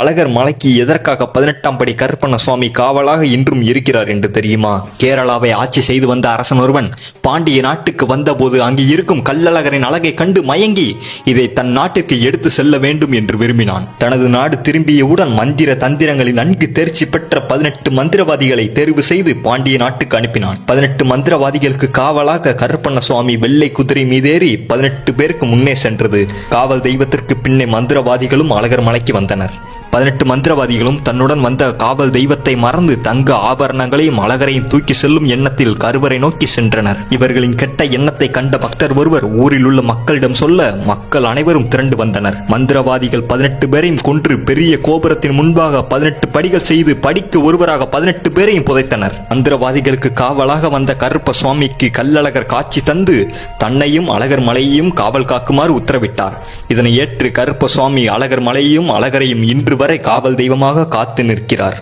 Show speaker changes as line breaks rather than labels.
அழகர் மலைக்கு எதற்காக பதினெட்டாம் படி கருப்பண்ண சுவாமி காவலாக இன்றும் இருக்கிறார் என்று தெரியுமா? கேரளாவை ஆட்சி செய்து வந்த அரசன் ஒருவன் பாண்டிய நாட்டுக்கு வந்தபோது அங்கு இருக்கும் கள்ளழகரின் அழகை கண்டு மயங்கி இதை தன் நாட்டிற்கு எடுத்து செல்ல வேண்டும் என்று விரும்பினான். தனது நாடு திரும்பியவுடன் மந்திர தந்திரங்களில் நன்கு தேர்ச்சி பெற்ற பதினெட்டு மந்திரவாதிகளை தேர்வு செய்து பாண்டிய நாட்டுக்கு அனுப்பினான். பதினெட்டு மந்திரவாதிகளுக்கு காவலாக கருப்பண்ண சுவாமி வெள்ளை குதிரை மீதேறி பதினெட்டு பேருக்கு முன்னே சென்றது. காவல் தெய்வத்திற்கு பின்னே மந்திரவாதிகளும் அழகர் மலைக்கு வந்தனர். பதினெட்டு மந்திரவாதிகளும் தன்னுடன் வந்த காவல் தெய்வத்தை மறந்து தங்க ஆபரணங்களையும் அழகரையும் தூக்கி செல்லும் எண்ணத்தில் கருவறை நோக்கி சென்றனர். இவர்களின் கெட்ட எண்ணத்தை கண்ட பக்தர் ஒருவர் ஊரில் உள்ள மக்களிடம் சொல்ல மக்கள் அனைவரும் திரண்டு வந்தனர். மந்திரவாதிகள் பதினெட்டு பேரையும் கொன்று பெரிய கோபுரத்தின் முன்பாக பதினெட்டு படிகள் செய்து படிக்கு ஒருவராக பதினெட்டு பேரையும் புதைத்தனர். மந்திரவாதிகளுக்கு காவலாக வந்த கருப்ப சுவாமிக்கு கல்லழகர் காட்சி தந்து தன்னையும் அழகர் மலையையும் காவல் காக்குமாறு உத்தரவிட்டார். இதனை ஏற்று கருப்ப சுவாமி அழகர் மலையையும் அழகரையும் இன்று வரை காவல் தெய்வமாக காத்து நிற்கிறார்.